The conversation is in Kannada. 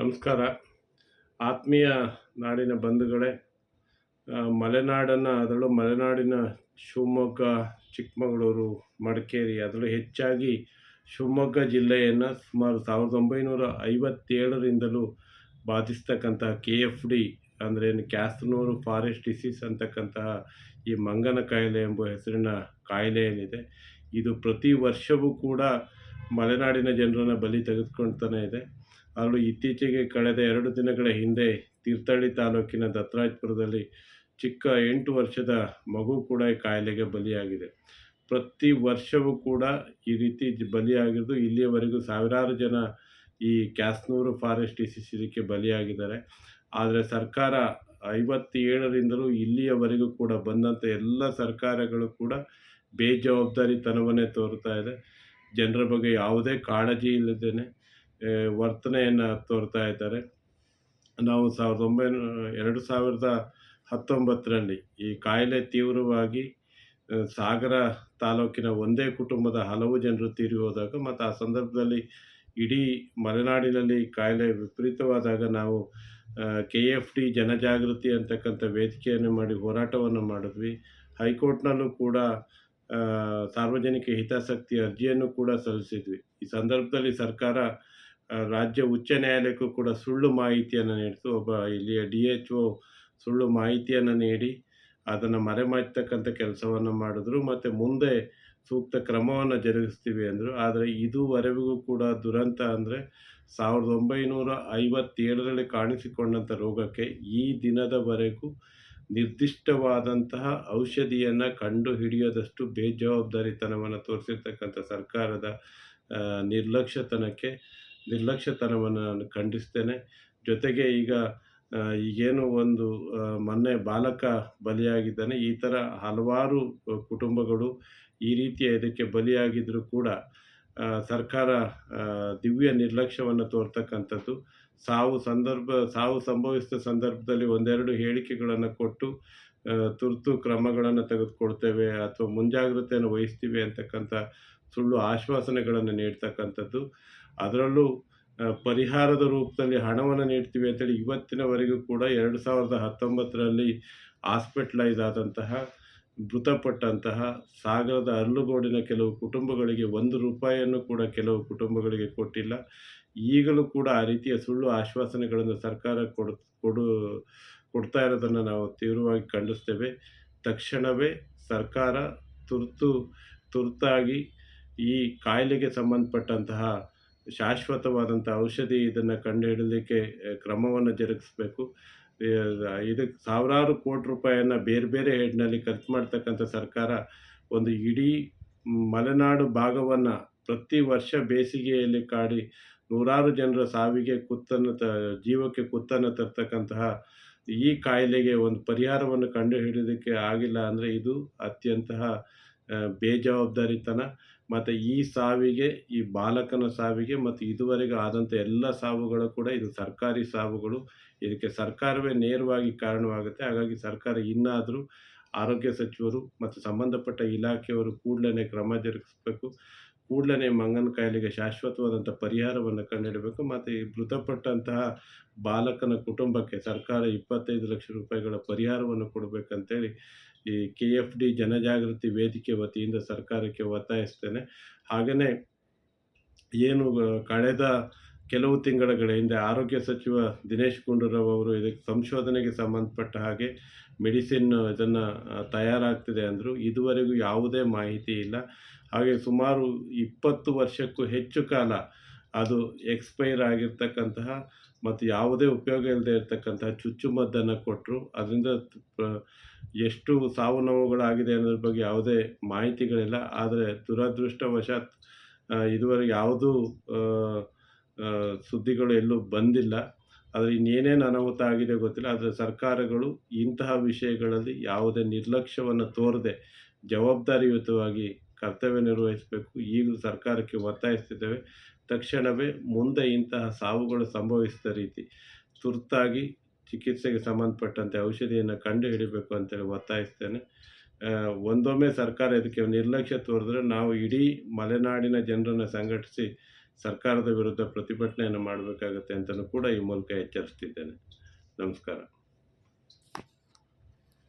ನಮಸ್ಕಾರ. ಆತ್ಮೀಯ ನಾಡಿನ ಬಂಧುಗಳೇ ಮಲೆನಾಡನ್ನು, ಅದರಲ್ಲೂ ಮಲೆನಾಡಿನ ಶಿವಮೊಗ್ಗ, ಚಿಕ್ಕಮಗಳೂರು, ಮಡಿಕೇರಿ, ಅದರಲ್ಲೂ ಹೆಚ್ಚಾಗಿ ಶಿವಮೊಗ್ಗ ಜಿಲ್ಲೆಯನ್ನು ಸುಮಾರು ಸಾವಿರದ ಒಂಬೈನೂರ ಐವತ್ತೇಳರಿಂದಲೂ ಬಾಧಿಸ್ತಕ್ಕಂತಹ ಕೆ ಎಫ್ ಡಿ ಅಂದರೆ ಏನು, ಕ್ಯಾಸ್ನೂರು ಫಾರೆಸ್ಟ್ ಡಿಸೀಸ್ ಅಂತಕ್ಕಂತಹ ಈ ಮಂಗನ ಕಾಯಿಲೆ ಎಂಬ ಹೆಸರಿನ ಕಾಯಿಲೆ ಏನಿದೆ, ಇದು ಪ್ರತಿ ವರ್ಷವೂ ಕೂಡ ಮಲೆನಾಡಿನ ಜನರನ್ನು ಬಲಿ ತೆಗೆದುಕೊಳ್ತಾನೆ ಇದೆ. ಅದರಲ್ಲೂ ಇತ್ತೀಚೆಗೆ ಕಳೆದ ಎರಡು ದಿನಗಳ ಹಿಂದೆ ತೀರ್ಥಹಳ್ಳಿ ತಾಲೂಕಿನ ದತ್ತರಾಜ್ಪುರದಲ್ಲಿ ಚಿಕ್ಕ ಎಂಟು ವರ್ಷದ ಮಗು ಕೂಡ ಈ ಕಾಯಿಲೆಗೆ ಬಲಿಯಾಗಿದೆ. ಪ್ರತಿ ವರ್ಷವೂ ಕೂಡ ಈ ರೀತಿ ಬಲಿಯಾಗಿದ್ದು ಇಲ್ಲಿಯವರೆಗೂ ಸಾವಿರಾರು ಜನ ಈ ಕ್ಯಾಸ್ನೂರು ಫಾರೆಸ್ಟ್ ಡಿಸೀಸ್ ಇದಕ್ಕೆ ಬಲಿಯಾಗಿದ್ದಾರೆ. ಆದರೆ ಸರ್ಕಾರ ಐವತ್ತೇಳರಿಂದಲೂ ಇಲ್ಲಿಯವರೆಗೂ ಕೂಡ ಬಂದಂಥ ಎಲ್ಲ ಸರ್ಕಾರಗಳು ಕೂಡ ಬೇಜವಾಬ್ದಾರಿತನವನ್ನೇ ತೋರ್ತಾ ಇದೆ. ಜನರ ಬಗ್ಗೆ ಯಾವುದೇ ಕಾಳಜಿ ಇಲ್ಲದೇ ವರ್ತನೆಯನ್ನು ತೋರ್ತಾ ಇದ್ದಾರೆ. ನಾವು ಸಾವಿರದ ಒಂಬೈನೂರ, ಎರಡು ಸಾವಿರದ ಹತ್ತೊಂಬತ್ತರಲ್ಲಿ ಈ ಕಾಯಿಲೆ ತೀವ್ರವಾಗಿ ಸಾಗರ ತಾಲೂಕಿನ ಒಂದೇ ಕುಟುಂಬದ ಹಲವು ಜನರು ತೀರಿ ಹೋದಾಗ ಮತ್ತು ಆ ಸಂದರ್ಭದಲ್ಲಿ ಇಡೀ ಮಲೆನಾಡಿನಲ್ಲಿ ಕಾಯಿಲೆ ವಿಪರೀತವಾದಾಗ ನಾವು ಕೆ ಎಫ್ ಡಿ ಜನಜಾಗೃತಿ ಅಂತಕ್ಕಂಥ ವೇದಿಕೆಯನ್ನು ಮಾಡಿ ಹೋರಾಟವನ್ನು ಮಾಡಿದ್ವಿ. ಹೈಕೋರ್ಟ್ನಲ್ಲೂ ಕೂಡ ಸಾರ್ವಜನಿಕ ಹಿತಾಸಕ್ತಿ ಅರ್ಜಿಯನ್ನು ಕೂಡ ಸಲ್ಲಿಸಿದ್ವಿ. ಈ ಸಂದರ್ಭದಲ್ಲಿ ಸರ್ಕಾರ ರಾಜ್ಯ ಉಚ್ಚ ನ್ಯಾಯಾಲಯಕ್ಕೂ ಕೂಡ ಸುಳ್ಳು ಮಾಹಿತಿಯನ್ನು ನೀಡಿತು. ಒಬ್ಬ ಇಲ್ಲಿಯ ಡಿ ಎಚ್ ಒ ಸುಳ್ಳು ಮಾಹಿತಿಯನ್ನು ನೀಡಿ, ಅದನ್ನು ಮರೆಮಾಚತಕ್ಕಂಥ ಕೆಲಸವನ್ನು ಮಾಡಿದ್ರು. ಮತ್ತು ಮುಂದೆ ಸೂಕ್ತ ಕ್ರಮವನ್ನು ಜರುಗಿಸ್ತೀವಿ ಅಂದರು. ಆದರೆ ಇದುವರೆಗೂ ಕೂಡ ದುರಂತ ಅಂದರೆ ಸಾವಿರದ ಒಂಬೈನೂರ ಐವತ್ತೇಳರಲ್ಲಿ ಕಾಣಿಸಿಕೊಂಡಂಥ ರೋಗಕ್ಕೆ ಈ ದಿನದವರೆಗೂ ನಿರ್ದಿಷ್ಟವಾದಂತಹ ಔಷಧಿಯನ್ನು ಕಂಡು ಹಿಡಿಯೋದಷ್ಟು ಬೇಜವಾಬ್ದಾರಿತನವನ್ನು ತೋರಿಸಿರ್ತಕ್ಕಂಥ ಸರ್ಕಾರದ ನಿರ್ಲಕ್ಷ್ಯತನಕ್ಕೆ ನಿರ್ಲಕ್ಷ್ಯತನವನ್ನು ನಾನು ಖಂಡಿಸ್ತೇನೆ. ಜೊತೆಗೆ ಈಗ ಈಗೇನು ಒಂದು ಮೊನ್ನೆ ಬಾಲಕ ಬಲಿಯಾಗಿದ್ದಾನೆ. ಈ ಥರ ಹಲವಾರು ಕುಟುಂಬಗಳು ಈ ರೀತಿಯ ಇದಕ್ಕೆ ಬಲಿಯಾಗಿದ್ದರೂ ಕೂಡ ಸರ್ಕಾರ ದಿವ್ಯ ನಿರ್ಲಕ್ಷ್ಯವನ್ನು ತೋರ್ತಕ್ಕಂಥದ್ದು. ಸಾವು ಸಂದರ್ಭ, ಸಾವು ಸಂಭವಿಸಿದ ಸಂದರ್ಭದಲ್ಲಿ ಒಂದೆರಡು ಹೇಳಿಕೆಗಳನ್ನು ಕೊಟ್ಟು ತುರ್ತು ಕ್ರಮಗಳನ್ನು ತೆಗೆದುಕೊಳ್ತೇವೆ ಅಥವಾ ಮುಂಜಾಗ್ರತೆಯನ್ನು ವಹಿಸ್ತೀವಿ ಅಂತಕ್ಕಂಥ ಸುಳ್ಳು ಆಶ್ವಾಸನೆಗಳನ್ನು ನೀಡ್ತಕ್ಕಂಥದ್ದು. ಅದರಲ್ಲೂ ಪರಿಹಾರದ ರೂಪದಲ್ಲಿ ಹಣವನ್ನು ನೀಡ್ತೀವಿ ಅಂತೇಳಿ ಇವತ್ತಿನವರೆಗೂ ಕೂಡ ಎರಡು ಸಾವಿರದ ಹತ್ತೊಂಬತ್ತರಲ್ಲಿ ಹಾಸ್ಪಿಟ್ಲೈಸ್ ಆದಂತಹ, ಮೃತಪಟ್ಟಂತಹ ಸಾಗರದ ಅರಳುಗೋಡಿನ ಕೆಲವು ಕುಟುಂಬಗಳಿಗೆ ಒಂದು ರೂಪಾಯಿಯನ್ನು ಕೂಡ ಕೆಲವು ಕುಟುಂಬಗಳಿಗೆ ಕೊಟ್ಟಿಲ್ಲ. ಈಗಲೂ ಕೂಡ ಆ ರೀತಿಯ ಸುಳ್ಳು ಆಶ್ವಾಸನೆಗಳನ್ನು ಸರ್ಕಾರ ಕೊಡು ಕೊಡು, ಕೊಡ್ತಾ ಇರೋದನ್ನು ನಾವು ತೀವ್ರವಾಗಿ ಖಂಡಿಸ್ತೇವೆ. ತಕ್ಷಣವೇ ಸರ್ಕಾರ ತುರ್ತು, ತುರ್ತಾಗಿ ಈ ಕಾಯಿಲೆಗೆ ಸಂಬಂಧಪಟ್ಟಂತಹ ಶಾಶ್ವತವಾದಂಥ ಔಷಧಿ ಇದನ್ನು ಕಂಡುಹಿಡಲಿಕ್ಕೆ ಕ್ರಮವನ್ನು ಜರುಗಿಸಬೇಕು. ಇದಕ್ಕೆ ಸಾವಿರಾರು ಕೋಟಿ ರೂಪಾಯಿಯನ್ನು ಬೇರೆ ಬೇರೆ ಹೆಡ್ನಲ್ಲಿ ಖರ್ಚು ಮಾಡ್ತಕ್ಕಂಥ ಸರ್ಕಾರ ಒಂದು ಇಡೀ ಮಲೆನಾಡು ಭಾಗವನ್ನು ಪ್ರತಿ ವರ್ಷ ಬೇಸಿಗೆಯಲ್ಲಿ ಕಾಡಿ ನೂರಾರು ಜನರ ಸಾವಿಗೆ ಕುತ್ತನ್ನು ತ ಜೀವಕ್ಕೆ ಕುತ್ತನ್ನು ತರ್ತಕ್ಕಂತಹ ಈ ಕಾಯಿಲೆಗೆ ಒಂದು ಪರಿಹಾರವನ್ನು ಕಂಡುಹಿಡಿಯೋದಕ್ಕೆ ಆಗಿಲ್ಲ ಅಂದರೆ ಇದು ಅತ್ಯಂತಹ ಆ, ಬೇಜವಾಬ್ದಾರಿತನ ಮತ್ತು ಈ ಸಾವಿಗೆ, ಈ ಬಾಲಕನ ಸಾವಿಗೆ ಮತ್ತು ಇದುವರೆಗೆ ಆದಂಥ ಎಲ್ಲ ಸಾವುಗಳು ಕೂಡ ಇದು ಸರ್ಕಾರಿ ಸಾವುಗಳು. ಇದಕ್ಕೆ ಸರ್ಕಾರವೇ ನೇರವಾಗಿ ಕಾರಣವಾಗುತ್ತೆ. ಹಾಗಾಗಿ ಸರ್ಕಾರ ಇನ್ನಾದರೂ ಆರೋಗ್ಯ ಸಚಿವರು ಮತ್ತು ಸಂಬಂಧಪಟ್ಟ ಇಲಾಖೆಯವರು ಕೂಡಲೇ ಕ್ರಮ ಜರುಗಿಸಬೇಕು. ಕೂಡಲೇ ಮಂಗನ ಕಾಯಿಲೆಗೆ ಶಾಶ್ವತವಾದಂಥ ಪರಿಹಾರವನ್ನು ಕಂಡುಹಿಡಬೇಕು. ಮತ್ತು ಈ ಮೃತಪಟ್ಟಂತಹ ಬಾಲಕನ ಕುಟುಂಬಕ್ಕೆ ಸರ್ಕಾರ ಇಪ್ಪತ್ತೈದು ಲಕ್ಷ ರೂಪಾಯಿಗಳ ಪರಿಹಾರವನ್ನು ಕೊಡಬೇಕಂತೇಳಿ ಈ ಕೆ ಎಫ್ ಡಿ ಜನಜಾಗೃತಿ ವೇದಿಕೆ ವತಿಯಿಂದ ಸರ್ಕಾರಕ್ಕೆ ಒತ್ತಾಯಿಸ್ತೇನೆ. ಹಾಗೆಯೇ ಏನು ಕಳೆದ ಕೆಲವು ತಿಂಗಳ ಹಿಂದೆ ಆರೋಗ್ಯ ಸಚಿವ ದಿನೇಶ್ ಗುಂಡೂರಾವ್ ಅವರು ಇದಕ್ಕೆ ಸಂಶೋಧನೆಗೆ ಸಂಬಂಧಪಟ್ಟ ಹಾಗೆ ಮೆಡಿಸಿನ್ ಇದನ್ನು ತಯಾರಾಗ್ತಿದೆ ಅಂದರು. ಇದುವರೆಗೂ ಯಾವುದೇ ಮಾಹಿತಿ ಇಲ್ಲ. ಹಾಗೆ ಸುಮಾರು ಇಪ್ಪತ್ತು ವರ್ಷಕ್ಕೂ ಹೆಚ್ಚು ಕಾಲ ಅದು ಎಕ್ಸ್ಪೈರ್ ಆಗಿರ್ತಕ್ಕಂತಹ ಮತ್ತು ಯಾವುದೇ ಉಪಯೋಗ ಇಲ್ಲದೆ ಇರತಕ್ಕಂತಹ ಚುಚ್ಚುಮದ್ದನ್ನು ಕೊಟ್ಟರು ಅದರಿಂದ ಎಷ್ಟು ಸಾವು ನೋವುಗಳಾಗಿದೆ ಅನ್ನೋದ್ರ ಬಗ್ಗೆ ಯಾವುದೇ ಮಾಹಿತಿಗಳಿಲ್ಲ. ಆದರೆ ದುರದೃಷ್ಟವಶಾತ್ ಇದುವರೆಗೆ ಯಾವುದೂ ಸುದ್ದಿಗಳು ಎಲ್ಲೂ ಬಂದಿಲ್ಲ. ಆದರೆ ಇನ್ನೇನೇನು ಅನಾಹುತ ಆಗಿದೆ ಗೊತ್ತಿಲ್ಲ. ಆದರೆ ಸರ್ಕಾರಗಳು ಇಂತಹ ವಿಷಯಗಳಲ್ಲಿ ಯಾವುದೇ ನಿರ್ಲಕ್ಷ್ಯವನ್ನು ತೋರದೆ ಜವಾಬ್ದಾರಿಯುತವಾಗಿ ಕರ್ತವ್ಯ ನಿರ್ವಹಿಸಬೇಕು. ಈಗಲೂ ಸರ್ಕಾರಕ್ಕೆ ಒತ್ತಾಯಿಸ್ತಿದ್ದೇವೆ. ತಕ್ಷಣವೇ ಮುಂದೆ ಇಂತಹ ಸಾವುಗಳು ಸಂಭವಿಸಿದ ರೀತಿ ತುರ್ತಾಗಿ ಚಿಕಿತ್ಸೆಗೆ ಸಂಬಂಧಪಟ್ಟಂತೆ ಔಷಧಿಯನ್ನು ಕಂಡುಹಿಡಿಬೇಕು ಅಂತೇಳಿ ಒತ್ತಾಯಿಸ್ತೇನೆ. ಒಂದೊಮ್ಮೆ ಸರ್ಕಾರ ಇದಕ್ಕೆ ನಿರ್ಲಕ್ಷ್ಯ ತೋರಿದ್ರೆ ನಾವು ಇಡೀ ಮಲೆನಾಡಿನ ಜನರನ್ನು ಸಂಘಟಿಸಿ ಸರ್ಕಾರದ ವಿರುದ್ಧ ಪ್ರತಿಭಟನೆಯನ್ನು ಮಾಡಬೇಕಾಗುತ್ತೆ ಅಂತಲೂ ಕೂಡ ಈ ಮೂಲಕ ಎಚ್ಚರಿಸ್ತಿದ್ದೇನೆ. ನಮಸ್ಕಾರ.